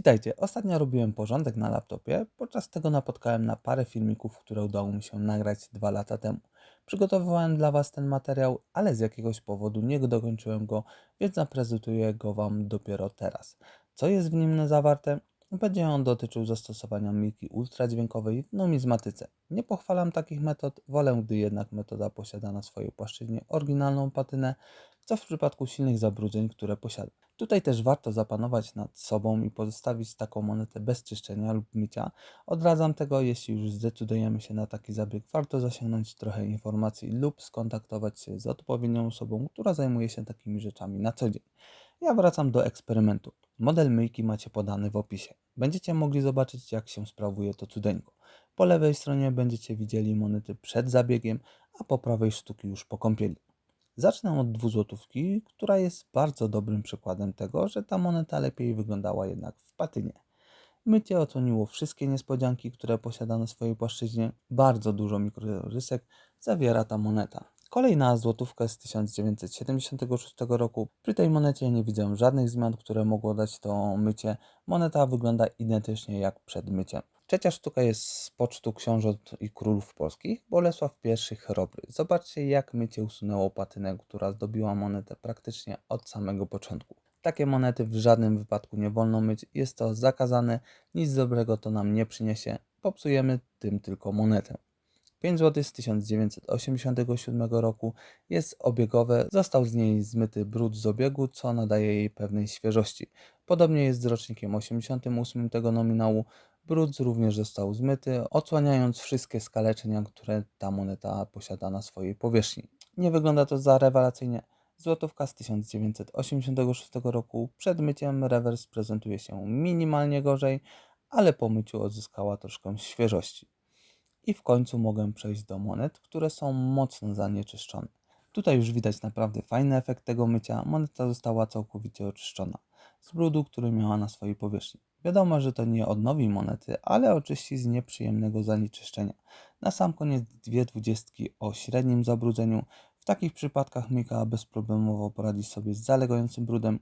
Witajcie. Ostatnio robiłem porządek na laptopie, podczas tego napotkałem na parę filmików, które udało mi się nagrać dwa lata temu. Przygotowywałem dla Was ten materiał, ale z jakiegoś powodu nie dokończyłem go, więc zaprezentuję go Wam dopiero teraz. Co jest w nim zawarte? Będzie on dotyczył zastosowania miki ultradźwiękowej w numizmatyce. Nie pochwalam takich metod, wolę, gdy jednak metoda posiada na swojej płaszczyźnie oryginalną patynę, co w przypadku silnych zabrudzeń, które posiada. Tutaj też warto zapanować nad sobą i pozostawić taką monetę bez czyszczenia lub mycia. Odradzam tego, jeśli już zdecydujemy się na taki zabieg, warto zasięgnąć trochę informacji lub skontaktować się z odpowiednią osobą, która zajmuje się takimi rzeczami na co dzień. Ja wracam do eksperymentu. Model myjki macie podany w opisie. Będziecie mogli zobaczyć, jak się sprawuje to cudeńko. Po lewej stronie będziecie widzieli monety przed zabiegiem, a po prawej sztuki już po kąpieli. Zacznę od dwuzłotówki, która jest bardzo dobrym przykładem tego, że ta moneta lepiej wyglądała jednak w patynie. Mycie oceniło wszystkie niespodzianki, które posiada na swojej płaszczyźnie. Bardzo dużo mikrorysek zawiera ta moneta. Kolejna złotówka z 1976 roku. Przy tej monecie nie widzę żadnych zmian, które mogło dać to mycie. Moneta wygląda identycznie jak przed myciem. Trzecia sztuka jest z pocztu książąt i królów polskich, Bolesław I Chrobry. Zobaczcie, jak mycie usunęło patynę, która zdobiła monetę praktycznie od samego początku. Takie monety w żadnym wypadku nie wolno myć, jest to zakazane, nic dobrego to nam nie przyniesie, popsujemy tym tylko monetę. 5 zł z 1987 roku jest obiegowe, został z niej zmyty brud z obiegu, co nadaje jej pewnej świeżości. Podobnie jest z rocznikiem 88 tego nominału, brud również został zmyty, odsłaniając wszystkie skaleczenia, które ta moneta posiada na swojej powierzchni. Nie wygląda to za rewelacyjnie. Złotówka z 1986 roku przed myciem rewers prezentuje się minimalnie gorzej, ale po myciu odzyskała troszkę świeżości. I w końcu mogę przejść do monet, które są mocno zanieczyszczone. Tutaj już widać naprawdę fajny efekt tego mycia. Moneta została całkowicie oczyszczona z brudu, który miała na swojej powierzchni. Wiadomo, że to nie odnowi monety, ale oczyści z nieprzyjemnego zanieczyszczenia. Na sam koniec dwie dwudziestki o średnim zabrudzeniu. W takich przypadkach myka bezproblemowo poradzi sobie z zalegającym brudem.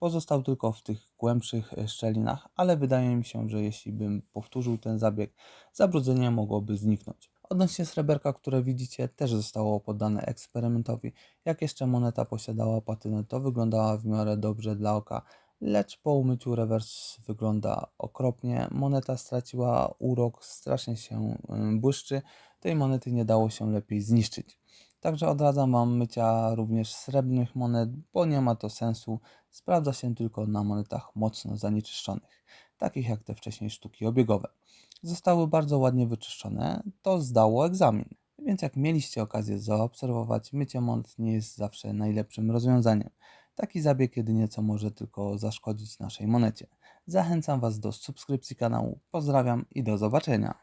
Pozostał tylko w tych głębszych e, szczelinach, ale wydaje mi się, że jeśli bym powtórzył ten zabieg, zabrudzenie mogłoby zniknąć. Odnośnie sreberka, które widzicie, też zostało poddane eksperymentowi. Jak jeszcze moneta posiadała patynę, to wyglądała w miarę dobrze dla oka, lecz po umyciu rewers wygląda okropnie. Moneta straciła urok, strasznie się błyszczy. Tej monety nie dało się lepiej zniszczyć. Także odradzam Wam mycia również srebrnych monet, bo nie ma to sensu. Sprawdza się tylko na monetach mocno zanieczyszczonych, takich jak te wcześniej sztuki obiegowe. Zostały bardzo ładnie wyczyszczone, to zdało egzamin. Więc jak mieliście okazję zaobserwować, mycie monet nie jest zawsze najlepszym rozwiązaniem. Taki zabieg jedynie co może tylko zaszkodzić naszej monecie. Zachęcam Was do subskrypcji kanału. Pozdrawiam i do zobaczenia.